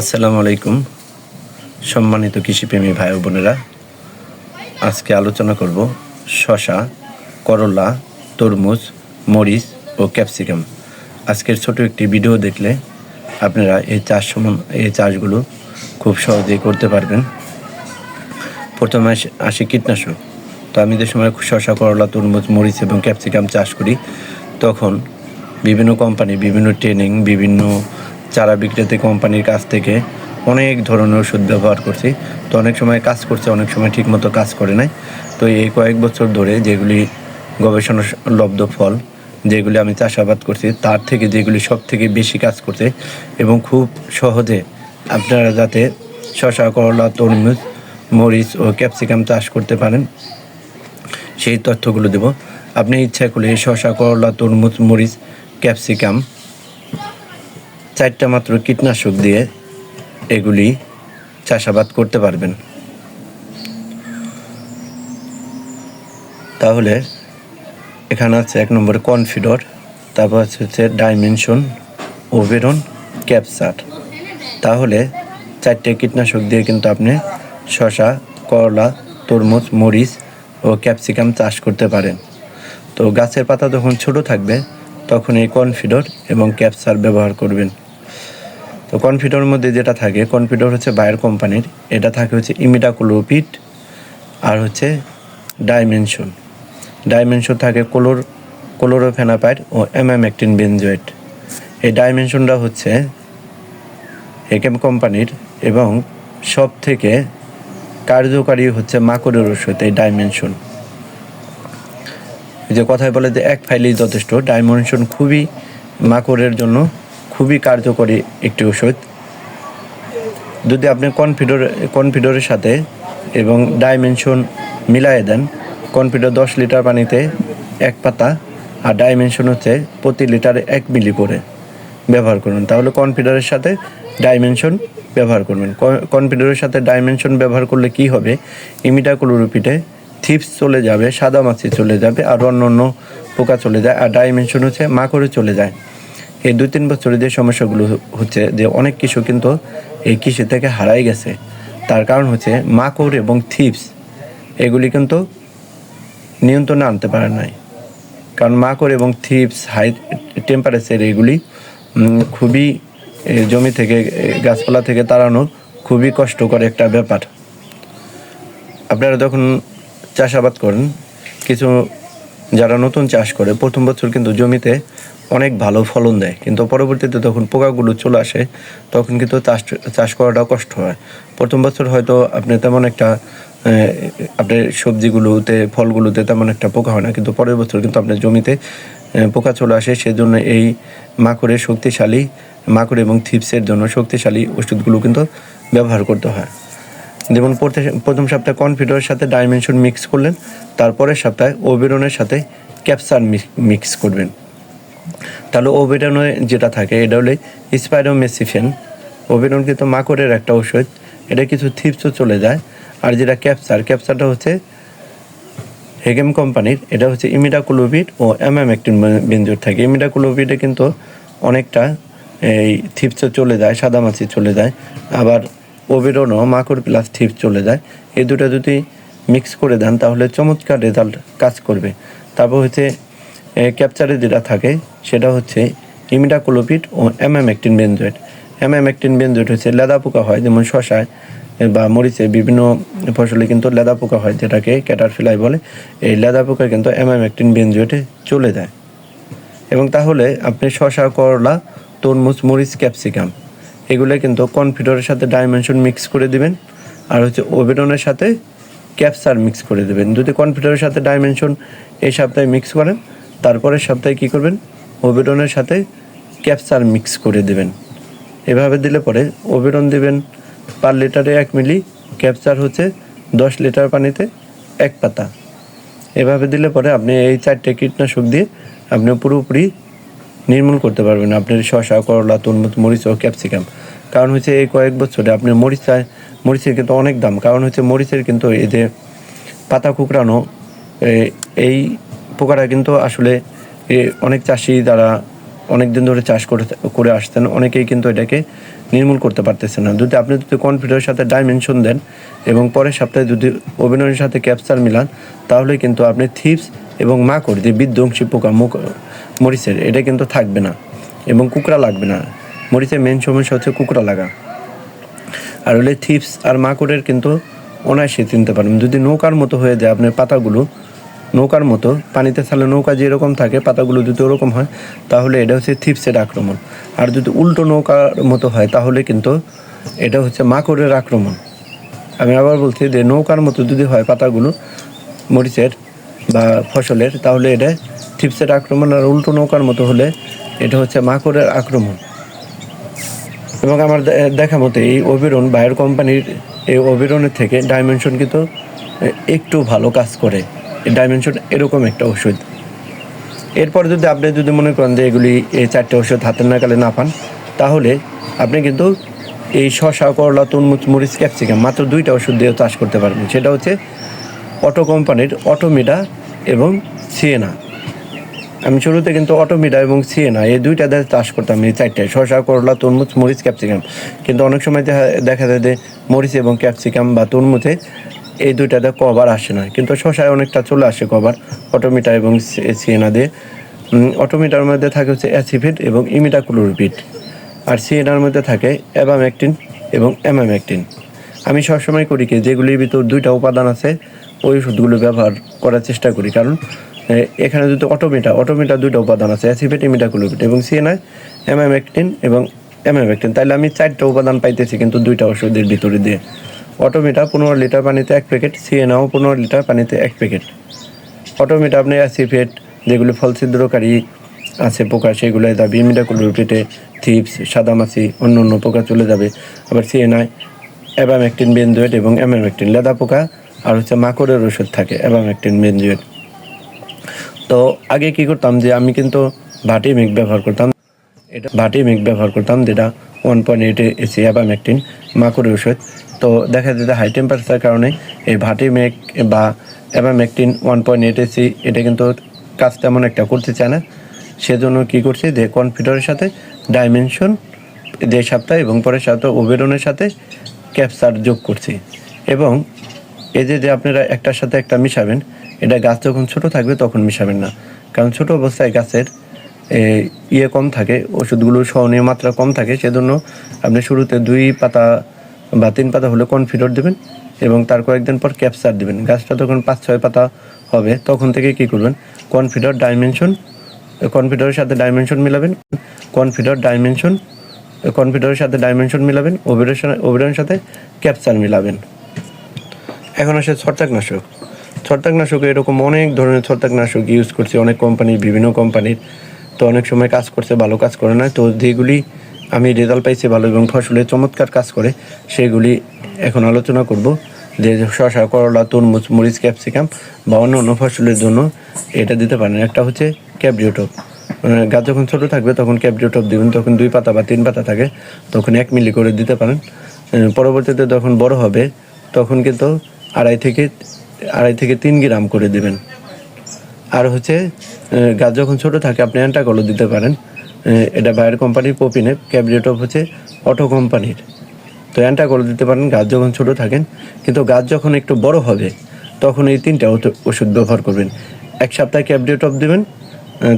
আসসালামু আলাইকুম, সম্মানিত কৃষিপ্রেমী ভাই বোনেরা। আজকে আলোচনা করব শশা করলা, তরমুজ, মরিচ ও ক্যাপসিকাম। আজকের ছোট একটি ভিডিও দেখলে আপনারা এই চাষ এই চাষগুলো খুব সহজেই করতে পারবেন। প্রথমে আসি কীটনাশক। তো আমি যে সময় শশা করলা, তরমুজ, মরিচ এবং ক্যাপসিকাম চাষ করি, তখন বিভিন্ন কোম্পানি বিভিন্ন ট্রেনিং, বিভিন্ন চারা বিক্রেতা কোম্পানির কাছ থেকে অনেক ধরনের ওষুধ ব্যবহার করছি। তো অনেক সময় কাজ করছে, অনেক সময় ঠিকমতো কাজ করে নাই। তো এই কয়েক বছর ধরে যেগুলি গবেষণা লব্ধ ফল, যেগুলি আমি চাষাবাদ করছি, তার থেকে যেগুলি সব থেকে বেশি কাজ করছে এবং খুব সহজে আপনারা যাতে শশা করলা, তরমুজ, মরিচ ও ক্যাপসিকাম চাষ করতে পারেন, সেই তথ্যগুলো দেব। আপনি ইচ্ছা করলে শশা করলা, তরমুজ, মরিচ, ক্যাপসিকাম চারটা মাত্র কীটনাশক দিয়ে এগুলি চাষাবাদ করতে পারবেন। তাহলে এখানে আছে এক নম্বরে কনফিডর, তারপর আছে হচ্ছে ডাইমেনশন, ওভেরন, ক্যাপসার। তাহলে চারটে কীটনাশক দিয়ে কিন্তু আপনি শশা করলা, তরমুজ, মরিচ ও ক্যাপসিকাম চাষ করতে পারেন। তো গাছের পাতা যখন ছোট থাকবে, তখন এই কনফিডর এবং ক্যাপসার ব্যবহার করবেন। তো কনফিডর মধ্যে যেটা থাকে কনফিডর হচ্ছে বায়ার কোম্পানির এটা থাকে হচ্ছে ইমিডাকুলোপিড আর হচ্ছে ডাইমেনশন ডাইমেনশন থাকে কোলোর কোলোরোফেনাপাইড ও এমামেকটিন বেনজয়েট এই ডাইমেনশনটা হচ্ছে হেকেম কোম্পানির এবং সব থেকে কার্যকারী হচ্ছে মাকড়ের ওষুধ এই ডাইমেনশন যে কথায় বলে যে এক ফাইলেই যথেষ্ট ডাইমেনশন খুবই মাকড়ের জন্য খুবই কার্যকরী একটি ওষুধ। যদি আপনি কনফিডর কনফিডরের সাথে এবং ডাইমেনশন মিলায়ে দেন কনফিডর দশ লিটার পানিতে এক পাতা আর ডাইমেনশন হচ্ছে প্রতি লিটারে এক মিলি করে ব্যবহার করুন। তাহলে কনফিডারের সাথে ডাইমেনশন ব্যবহার করবেন। কনফিডারের সাথে ডাইমেনশন ব্যবহার করলে কি হবে? ইমিডাক্লোরোপিডে থিপস চলে যাবে, সাদা মাছি চলে যাবে আর অন্য অন্য পোকা চলে যায় আর ডাইমেনশন হচ্ছে মাকড়ে চলে যায়। এই দুই তিন বছরে যে সমস্যাগুলো হচ্ছে, যে অনেক কিছু কিন্তু এই কৃষি থেকে হারাই গেছে। তার কারণ হচ্ছে মাকড় এবং থিপস, এগুলি কিন্তু নিয়ন্ত্রণে আনতে পারে নাই। কারণ মাকড় এবং থিপস, হাই টেম্পারেচার, এগুলি খুবই জমি থেকে গাছপালা থেকে তাড়ানো খুবই কষ্টকর একটা ব্যাপার। আপনারা যখন চাষাবাদ করেন, কিছু যারা নতুন চাষ করে, প্রথম বছর কিন্তু জমিতে অনেক ভালো ফলন দেয়। কিন্তু পরবর্তীতে তখন পোকাগুলো চলে আসে, তখন কিন্তু চাষ চাষ করাটাও কষ্ট হয়। প্রথম বছর হয়তো আপনি তেমন একটা আপনার সবজিগুলোতে, ফলগুলোতে তেমন একটা পোকা হয় না। কিন্তু পরের বছর কিন্তু আপনার জমিতে পোকা চলে আসে। সেজন্য এই মাকড়ের শক্তিশালী, মাকড় এবং থিপসের জন্য শক্তিশালী ওষুধগুলো কিন্তু ব্যবহার করতে হয়। যেমন প্রথে- প্রথম সপ্তাহে কনফিডারের সাথে ডাইমেনশন মিক্স করলেন, তারপরের সপ্তাহে ওবেরনের সাথে ক্যাপসার মিক্স করবেন। তাহলে ওবেরনে যেটা থাকে, এটা হলে স্পাইরোমেসিফেন ওবেরন কিন্তু মাকড়ের একটা ওষুধ এটা কিছু থিপসও চলে যায়। আর যেটা ক্যাপসার ক্যাপসারটা হচ্ছে হেগেম কোম্পানির এটা হচ্ছে ইমিডাকুলোভিড ও অ্যামামেকটিন বেঞ্জোর থাকে। ইমিডাকুলোভিডে কিন্তু অনেকটা এই থিপস চলে যায়, সাদামাছি চলে যায়। আবার ওবেরনও মাকড় প্লাস থিপস চলে যায়। এই দুটো যদি মিক্স করে দেন, তাহলে চমৎকার রেজাল্ট কাজ করবে। তারপর হচ্ছে ক্যাপচারে যেটা থাকে সেটা হচ্ছে ইমিডাকুলোপিড ও অ্যামামেকটিন বেনজয়েট অ্যামামেকটিন বেনজয়েট হচ্ছে লেদা পোকা হয়, যেমন শশায় বা মরিচে বিভিন্ন ফসলে কিন্তু লেদা পোকা হয়, যেটাকে ক্যাটারফিলাই বলে। এই লেদা পোকা কিন্তু অ্যামামেকটিন বেনজয়েটে চলে যায়। এবং তাহলে আপনি শশা, করলা, তরমুজ, মরিচ, ক্যাপসিকাম এগুলো কিন্তু কনফিডরের সাথে ডাইমেনশন মিক্স করে দিবেন। আর হচ্ছে ওবেরনের সাথে ক্যাপসার মিক্স করে দেবেন। যদি কনফিডরের সাথে ডাইমেনশন এই সপ্তাহে মিক্স করেন, তারপরের সপ্তাহে কী করবেন? ওবেরনের সাথে ক্যাপসার মিক্স করে দেবেন। এভাবে দিলে পরে ওবেরন দেবেন পার লিটারে এক মিলি, ক্যাপসার হচ্ছে দশ লিটার পানিতে এক পাতা। এভাবে দিলে পরে আপনি এই চারটে কীটনাশক দিয়ে আপনি পুরোপুরি নির্মূল করতে পারবেন। আপনার শশা করলা, তরমুজ, মরিচ ও ক্যাপসিকাম। কারণ হচ্ছে এই কয়েক বছরে আপনার মরিচায় মরিচের কিন্তু অনেক দাম। কারণ হচ্ছে মরিচের কিন্তু এই যে পাতা কুকড়ানো এই পোকাটা কিন্তু আসলে অনেক চাষি তারা অনেক দিন ধরে চাষ করে করে আসতেন, অনেকেই কিন্তু এটাকে নির্মূল করতে পারতেছে না। যদি আপনি যদি কনফিডের সাথে ডাইমেনশন দেন এবং পরের সপ্তাহে যদি অভিনয়ের সাথে ক্যাপচার মিলান, তাহলে কিন্তু আপনি থিপস এবং মাকড়, যে বিধ্বংসী পোকা মুখ মরিচের, এটা কিন্তু থাকবে না এবং কুকড়া লাগবে না। মরিচের মেন সমস্যা হচ্ছে কুকড়া লাগা। আর হলে থিপস আর মাকড়ের কিন্তু অনায়াসে চিনতে পারবেন। যদি নৌকার মতো হয়ে যায়, আপনার পাতাগুলো নৌকার মতো, পানিতে ছাড়লে নৌকা যেরকম থাকে, পাতাগুলো যদি ওরকম হয়, তাহলে এটা হচ্ছে থিপসের আক্রমণ। আর যদি উল্টো নৌকার মতো হয়, তাহলে কিন্তু এটা হচ্ছে মাকড়ের আক্রমণ। আমি আবার বলছি যে নৌকার মতো যদি হয় পাতাগুলো, মরিচের বা ফসলের, তাহলে এটা থিপসের আক্রমণ। আর উল্টো নৌকার মতো হলে এটা হচ্ছে মাকড়ের আক্রমণ। এবং আমার দেখা মতে এই অবিরন বায়ার কোম্পানির, এই অবিরনের থেকে ডাইমেনশন কিন্তু একটু ভালো কাজ করে। ডাইমেনশন এরকম একটা ওষুধ এরপর যদি আপনি যদি মনে করেন যে এগুলি এই চারটে ওষুধ হাতের নাগালে না পান, তাহলে আপনি কিন্তু এই শশা, করলা, তরমুজ, মরিচ, ক্যাপসিকাম মাত্র দুইটা ওষুধ দিয়ে চাষ করতে পারবেন। সেটা হচ্ছে অটো কোম্পানির অটোমিডা এবং সিয়েনা আমি শুরুতে কিন্তু অটোমিডা এবং সিয়েনা এই দুইটা দিয়ে চাষ করতাম এই চারটায় শশা, করলা, তরমুজ, মরিচ, ক্যাপসিকাম। কিন্তু অনেক সময় দেখা- দেখা যায় যে মরিচ এবং ক্যাপসিকাম বা তরমুজে এই দুইটাতে কভার আসে না। কিন্তু শসায় অনেকটা চলে আসে কভার অটোমিটা এবং সিএনা দিয়ে। অটোমিটার মধ্যে থাকে হচ্ছে অ্যাসিফিড এবং ইমিডাক্লোরোপিড আর সিএনার মধ্যে থাকে অ্যাবামেকটিন এবং অ্যামামেকটিন আমি সবসময় করি কি, যেগুলির ভিতর দুইটা উপাদান আছে, ওই ওষুধগুলো ব্যবহার করার চেষ্টা করি। কারণ এখানে যদি অটোমিটা অটোমিটা দুইটা উপাদান আছে অ্যাসিফেট ইমিডাকুলোপিড এবং সিএনআই এমএমএকটিন এবং এমএমএকটিন তাহলে আমি চারটা উপাদান পাইতেছি কিন্তু দুইটা ওষুধের ভিতরে দিয়ে। অটোমিটা পনেরো লিটার পানিতে এক প্যাকেট সিএনআও পনেরো লিটার পানিতে এক প্যাকেট। অটোমিটা আপনি অ্যাসিফেট যেগুলো ফল ছিদ্রকারী আছে, পোকা সেগুলো যাবে ইমিডাকুলোপিটে থিপস, সাদামাছি, অন্য অন্য পোকা চলে যাবে। আবার সিএনআই, অ্যাবামেকটিন বেনজুয়েট এবং অ্যামামেকটিন লেদা পোকা আর হচ্ছে মাকড়ের ওষুধ থাকে, অ্যাবামেকটিন বেনজুয়েট। তো আগে কি করতাম যে আমি কিন্তু ভাটি মেঘ ব্যবহার করতাম। এটা ভাটি মিক ব্যবহার করতাম যেটা ওয়ান পয়েন্ট এইটে এসি অ্যাবামেকটিন, মাকড়ের ওষুধ। তো দেখা যায় যে হাই টেম্পারেচার কারণে এই ভাটি মেক বা abamectin one point eight EC এটা কিন্তু কাজ তেমন একটা করতে চায় না। সেজন্য কি করছি যে কনফিডারের সাথে ডাইমেনশন যে সপ্তাহে এবং পরের সপ্তাহে ওবেরনের সাথে ক্যাপসার যোগ করছি। এবং এই যে যে আপনারা একটার সাথে একটা মিশাবেন, এটা গাছ যখন ছোট থাকবে তখন মিশাবেন না। কারণ ছোট অবস্থায় গাছের ইয়ে কম থাকে, ওষুধগুলো সহনীয় মাত্রা কম থাকে, সেজন্য আপনি শুরুতে দুই পাতা বা তিন পাতা হলে কনফিডর দেবেন এবং তার কয়েকদিন পর ক্যাপসার দেবেন। গাছটা তখন পাঁচ, ছয় পাতা হবে, তখন থেকে কি করবেন? কনফিডর ডাইমেনশন কনফিডরের সাথে ডাইমেনশন মিলাবেন কনফিডর ডাইমেনশন কনফিডরের সাথে ডাইমেনশন মিলাবেন ওভিডের ওভিডের সাথে ক্যাপচার মিলাবেন। এখন আসে ছত্রাকনাশক। ছত্রাকনাশক এরকম অনেক ধরনের ছত্রাকনাশক ইউজ করছে, অনেক কোম্পানি বিভিন্ন কোম্পানির তো অনেক সময় কাজ করছে, ভালো কাজ করে না, তো যেগুলি আমি রেজাল্ট পাইছি ভালো এবং ফসলে চমৎকার কাজ করে, সেগুলি এখন আলোচনা করব। যে শশা করলা, তরমুজ, মরিচ, ক্যাপসিকাম বা অন্য অন্য ফসলের জন্য এটা দিতে পারেন। একটা হচ্ছে ক্যাবরিওটপ। গাছ যখন ছোটো থাকবে, তখন ক্যাবরিওটপ দিবেন, তখন দুই পাতা বা তিন পাতা থাকে, তখন এক মিলি করে দিতে পারেন। পরবর্তীতে যখন বড় হবে, তখন কিন্তু আড়াই থেকে আড়াই থেকে তিন গ্রাম করে দিবেন। আর হচ্ছে গাছ যখন ছোটো থাকে, আপনি অ্যান্টাকলও দিতে পারেন। এটা বাইরের কোম্পানির পপিনে ক্যাবরিওটপ হচ্ছে অটো কোম্পানির তো অ্যান্টাকল দিতে পারেন, গাছ যখন ছোট থাকেন, কিন্তু গাছ যখন একটু বড় হবে, তখন এই তিনটা ওষু- ওষুধ ব্যবহার করবেন। এক সপ্তাহে ক্যাবরিওটপ দেবেন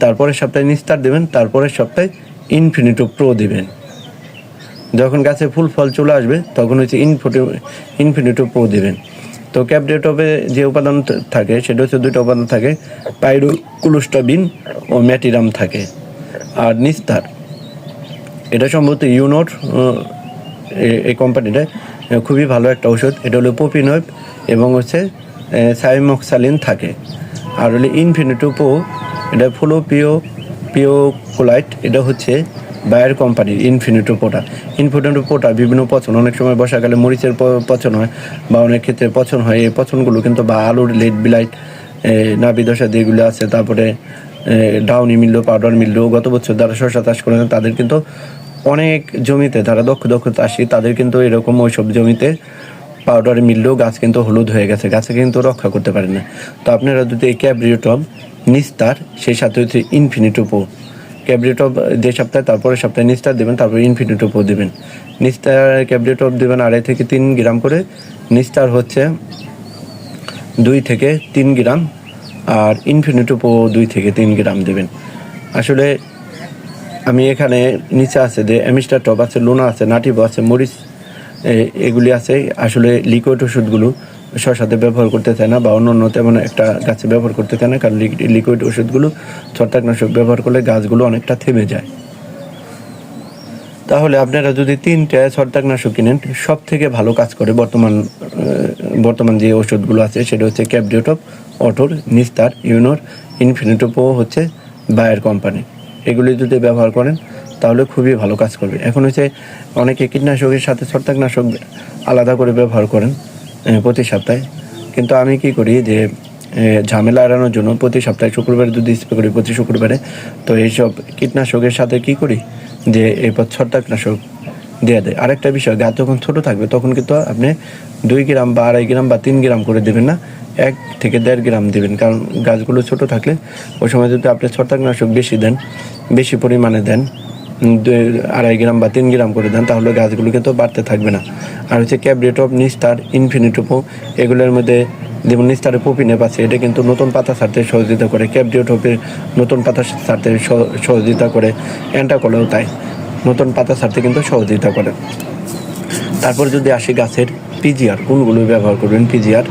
তারপরের সপ্তাহে নিস্তার দেবেন, তারপরের সপ্তাহে ইনফিনিটো প্রো দিবেন। যখন গাছে ফুল ফল চলে আসবে, তখন হচ্ছে ইনফিনিটো ইনফিনিটো প্রো দেবেন। তো ক্যাপডেটপে যে উপাদান থাকে, সেটা হচ্ছে দুটো উপাদান থাকে, পাইরোকুলোস্টাবিন ও ম্যাটিরাম থাকে। আর নিস্তার। এটা সম্ভবত ইউনোট এই কোম্পানিটা খুবই ভালো একটা ওষুধ এটা হলো পপিনয়েব এবং হচ্ছে সাইমক্সালিন থাকে। আর হলো ইনফিনিটো পো এটা ফুলো পিও কোলাইট এটা হচ্ছে বায়ার পোটা ইনফিনিটো পোটা বিভিন্ন পচন, অনেক সময় বর্ষাকালে মরিচের পচন হয় বা অনেক ক্ষেত্রে পচন হয়। এই পচনগুলো কিন্তু বা আলুর লেট বিলাইট নাবিদশা যেগুলো আছে, তারপরে ডাউনি মিললো, পাউডার মিললো, গত বছর যারা শসা চাষ করেন তাদের কিন্তু অনেক জমিতে, যারা দক্ষ দক্ষ চাষি, তাদের কিন্তু এরকম ওইসব জমিতে পাউডার মিললেও গাছ কিন্তু হলুদ হয়ে গেছে, গাছে কিন্তু রক্ষা করতে পারে না। তো আপনারা যদি এই ক্যাবরিওটম নিস্তার, সেই সাথে হচ্ছে ইনফিনিটোপো। ক্যাবরিটপ যে সপ্তাহে, তারপরে সপ্তাহে নিস্তার দেবেন, তারপরে ইনফিনিটপও দেবেন। নিস্তার ক্যাবরিটপ দেবেন আড়াই থেকে তিন গ্রাম করে, নিস্তার হচ্ছে দুই থেকে তিন গ্রাম আর ইনফিনিটপও দুই থেকে তিন গ্রাম দেবেন। আসলে আমি এখানে নিচে আছে যে অ্যামিস্টার টপ আছে লোনা আছে নাটিভ আছে মরিচ এগুলি আছে। আসলে লিকুইড ওষুধগুলো শশাতে ব্যবহার করতে চায় না বা অন্য অন্য তেমন একটা গাছে ব্যবহার করতে চায় না, কারণ লিকুইড ওষুধগুলো ছত্রাকনাশক ব্যবহার করলে গাছগুলো অনেকটা থেমে যায়। তাহলে আপনারা যদি তিনটে ছত্রাকনাশক কিনেন সব থেকে ভালো কাজ করে বর্তমান বর্তমান যে ওষুধগুলো আছে, সেটা হচ্ছে ক্যাবডিওটপ অটোর নিস্তার, ইউনোর ইনফিনিটপও হচ্ছে বায়ার কোম্পানি। এগুলি যদি ব্যবহার করেন, তাহলে খুবই ভালো কাজ করবে। এখন হচ্ছে অনেকে কীটনাশকের সাথে ছত্রাকনাশক আলাদা করে ব্যবহার করেন প্রতি সপ্তাহে। কিন্তু আমি কি করি যে ঝামেলা এড়ানোর জন্য প্রতি সপ্তাহে শুক্রবারে যদি স্প্রে করি প্রতি শুক্রবারে, তো এইসব কীটনাশকের সাথে কি করি যে, এরপর ছত্রাকনাশক দেওয়া দেয়। আরেকটা বিষয় গাছ যখন ছোটো থাকবে, তখন কিন্তু আপনি দুই গ্রাম বা আড়াই গ্রাম বা তিন গ্রাম করে দেবেন না, এক থেকে দেড় গ্রাম দেবেন। কারণ গাছগুলো ছোট থাকলে ওই সময় যদি আপনি ছত্রাকনাশক বেশি দেন, বেশি পরিমাণে দেন দুই- আড়াই গ্রাম বা তিন গ্রাম করে দেন, তাহলে গাছগুলো কিন্তু বাড়তে থাকবে না। আর হচ্ছে ক্যাবরেটপ নিস্টার ইনফিনিটপো, এগুলোর মধ্যে যেমন নিস্টারে পপিনেপ আছে, এটা কিন্তু নতুন পাতা ছাড়তে সহযোগিতা করে ক্যাবডিওটপের নতুন পাতা সহ- সহযোগিতা করে, অ্যান্টাকলেও তাই, নতুন পাতা ছাড়তে কিন্তু সহযোগিতা করে। তারপর যদি আসি গাছের পিজিআর কোনগুলো ব্যবহার করবেন পিজিআর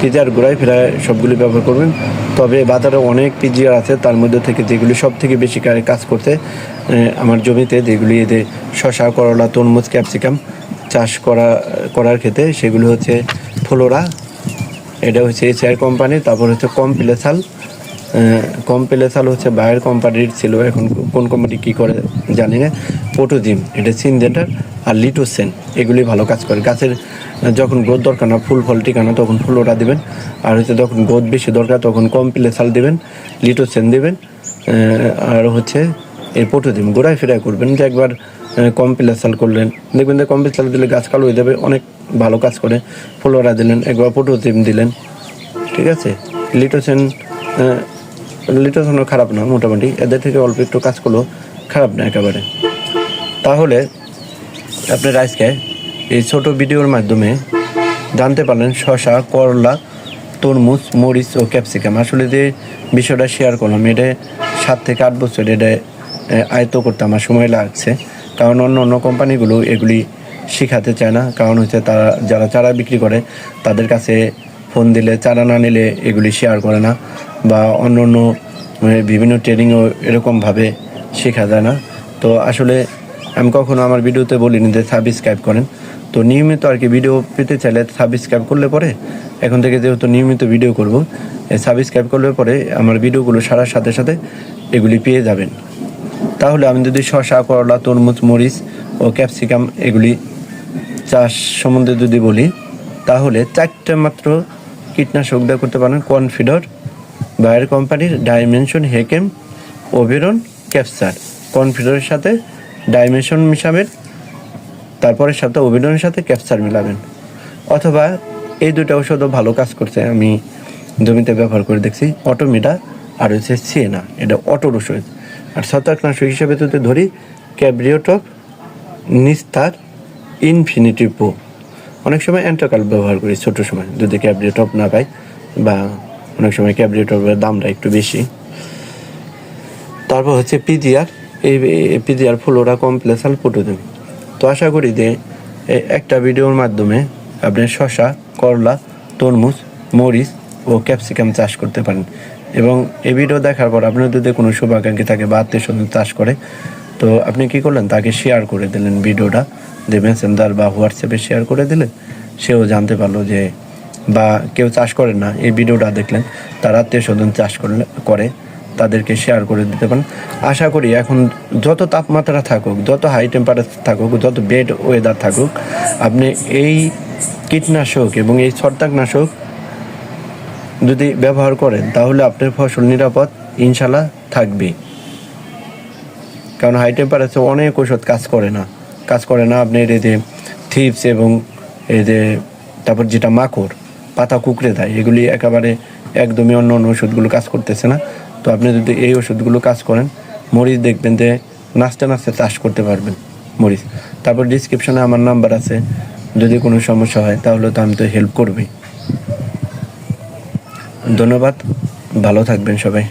পিজিআর গোড়ায় ফেরায় সবগুলি ব্যবহার করবেন। তবে বাজারে অনেক পিজিআর আছে, তার মধ্যে থেকে যেগুলি সব থেকে বেশি কাজ করতে আমার জমিতে যেগুলি এদের শশা করলা, তরমুজ, ক্যাপসিকাম চাষ করা, করার ক্ষেত্রে সেগুলো হচ্ছে ফ্লোরা, এটা হচ্ছে এসআর কোম্পানি তারপর হচ্ছে কম্পিলেসাল কম্পিলেসাল হচ্ছে বায়ার কোম্পানির ছিল, এখন কোন কোম্পানি কী করে জানি না। পোটোজিম এটা সিনজেন্টার আর লিটোসেন এগুলি ভালো কাজ করে। গাছের যখন গ্রোথ দরকার না, ফুল, ফল টিকানো তখন ফুলোরা দেবেন। আর হচ্ছে যখন গ্রোথ বেশি দরকার, তখন কম্পিলেসাল দেবেন, লিটোসেন দেবেন আর হচ্ছে এই পোটোজিম, গোড়ায় ফেরায় করবেন। যে একবার কম্পিলেসাল করলেন, দেখবেন যে কম্পিলেসাল দিলে গাছ কালো হয়ে যাবে, অনেক ভালো কাজ করে। ফ্লোরা দিলেন, একবার পোটোজিম দিলেন, ঠিক আছে? লিটোসেন লিটোসেনও খারাপ না, মোটামুটি। এদের থেকে অল্প একটু কাজ করলেও খারাপ না একেবারে। তাহলে আপনার আজকে এই ছোট ভিডিওর মাধ্যমে জানতে পারলেন শশা করলা, তরমুজ, মরিচ ও ক্যাপসিকাম। আসলে যে বিষয়টা শেয়ার করলাম, এটা সাত থেকে আট বছর এটা আয়ত্ত করতে আমার সময় লাগছে। কারণ অন্য অন্য কোম্পানিগুলো এগুলি শেখাতে চায় না। কারণ হচ্ছে তারা, যারা চারা বিক্রি করে, তাদের কাছে ফোন দিলে, চারা না নিলে এগুলি শেয়ার করে না বা অন্য অন্য বিভিন্ন ট্রেনিংও এরকমভাবে শেখা যায় না। তো আসলে আমি কখনো আমার ভিডিওতে বলিনি যে সাবস্ক্রাইব করেন। তো নিয়মিত আর কি ভিডিও পেতে চাইলে সাবস্ক্রাইব করলে পরে, এখন থেকে যেহেতু নিয়মিত ভিডিও করব সাবস্ক্রাইব করলে পরে আমার ভিডিওগুলো সারার সাথে সাথে এগুলি পেয়ে যাবেন। তাহলে আমি যদি শশা করলা, তরমুজ, মরিচ ও ক্যাপসিকাম এগুলি চাষ সম্বন্ধে যদি বলি, তাহলে চারটে মাত্র কীটনাশক দেওয়া করতে পারেন কনফিডর, বায়ার কোম্পানির ডাইমেনশন, হেকেম ওভেরন ক্যাপসার। কনফিডরের সাথে ডাইমেনশন মিশাবেন তারপরের সাথে ওভেরনের সাথে ক্যাপসার মিলাবেন। অথবা এই দুটো ওষুধও ভালো কাজ করছে, আমি জমিতে ব্যবহার করে দেখছি অটোমিটা আর হচ্ছে সিএনা এটা অটোর ওষুধ আর ছত্রাকনাশক হিসেবে যদি ধরি ক্যাব্রিওটপ নিস্তার, ইনফিনিটি পো অনেক সময় অ্যান্টোকাল ব্যবহার করি ছোটো সময়, যদি ক্যাব্রিওটপ না পাই, বা অনেক সময় ক্যাব্রিওটপের দামটা একটু বেশি। তারপর হচ্ছে পিজিআর এই পিজিআর ফ্লোরা কমপ্লেসাল পোটোদিন তো আশা করি যে একটা ভিডিওর মাধ্যমে আপনি শশা, করলা, তরমুজ, মরিচ ও ক্যাপসিকাম চাষ করতে পারেন। এবং এই ভিডিও দেখার পর আপনার যদি কোনো শুভাকাঙ্ক্ষী থাকে বা আত্মীয় স্বজন চাষ করে, তো আপনি কি করলেন? তাকে শেয়ার করে দিলেন ভিডিওটা। যে মেসেঞ্জার বা হোয়াটসঅ্যাপে শেয়ার করে দিলেন। সেও জানতে পারল যে, বা কেউ চাষ করে না, এই ভিডিওটা দেখলেন। তার আত্মীয় স্বজন চাষ করলে, করে। তাদেরকে শেয়ার করে দিতে পারেন। আশা করি এখন যত তাপমাত্রা থাকুক, যত হাই টেম্পারেচার থাকুক, যত বেড ওয়েদার থাকুক, আপনি এই কীটনাশক এবং এই ছত্রাকনাশক যদি ব্যবহার করেন, তাহলে আপনার ফসল নিরাপদ ইনশাল্লাহ থাকবে। কারণ হাই টেম্পারেচার অনেক ওষুধ কাজ করে না। কাজ করে না আপনার এই যে থিপস এবং এই যে তারপর যেটা মাকড়, পাতা কুকড়ে দেয়, এগুলি একেবারে একদমই অন্য অন্য ওষুধগুলো কাজ করতেছে না। তো আপনি যদি এই ওষুধগুলো কাজ করেন, মরিচ দেখবেন যে নাচতে নাচতে চাষ করতে পারবেন মরিচ। তারপর ডিসক্রিপশনে আমার নাম্বার আছে, যদি কোনো সমস্যা হয় তাহলে তো আমি তো হেল্প করবই। ধন্যবাদ, ভালো থাকবেন সবাই।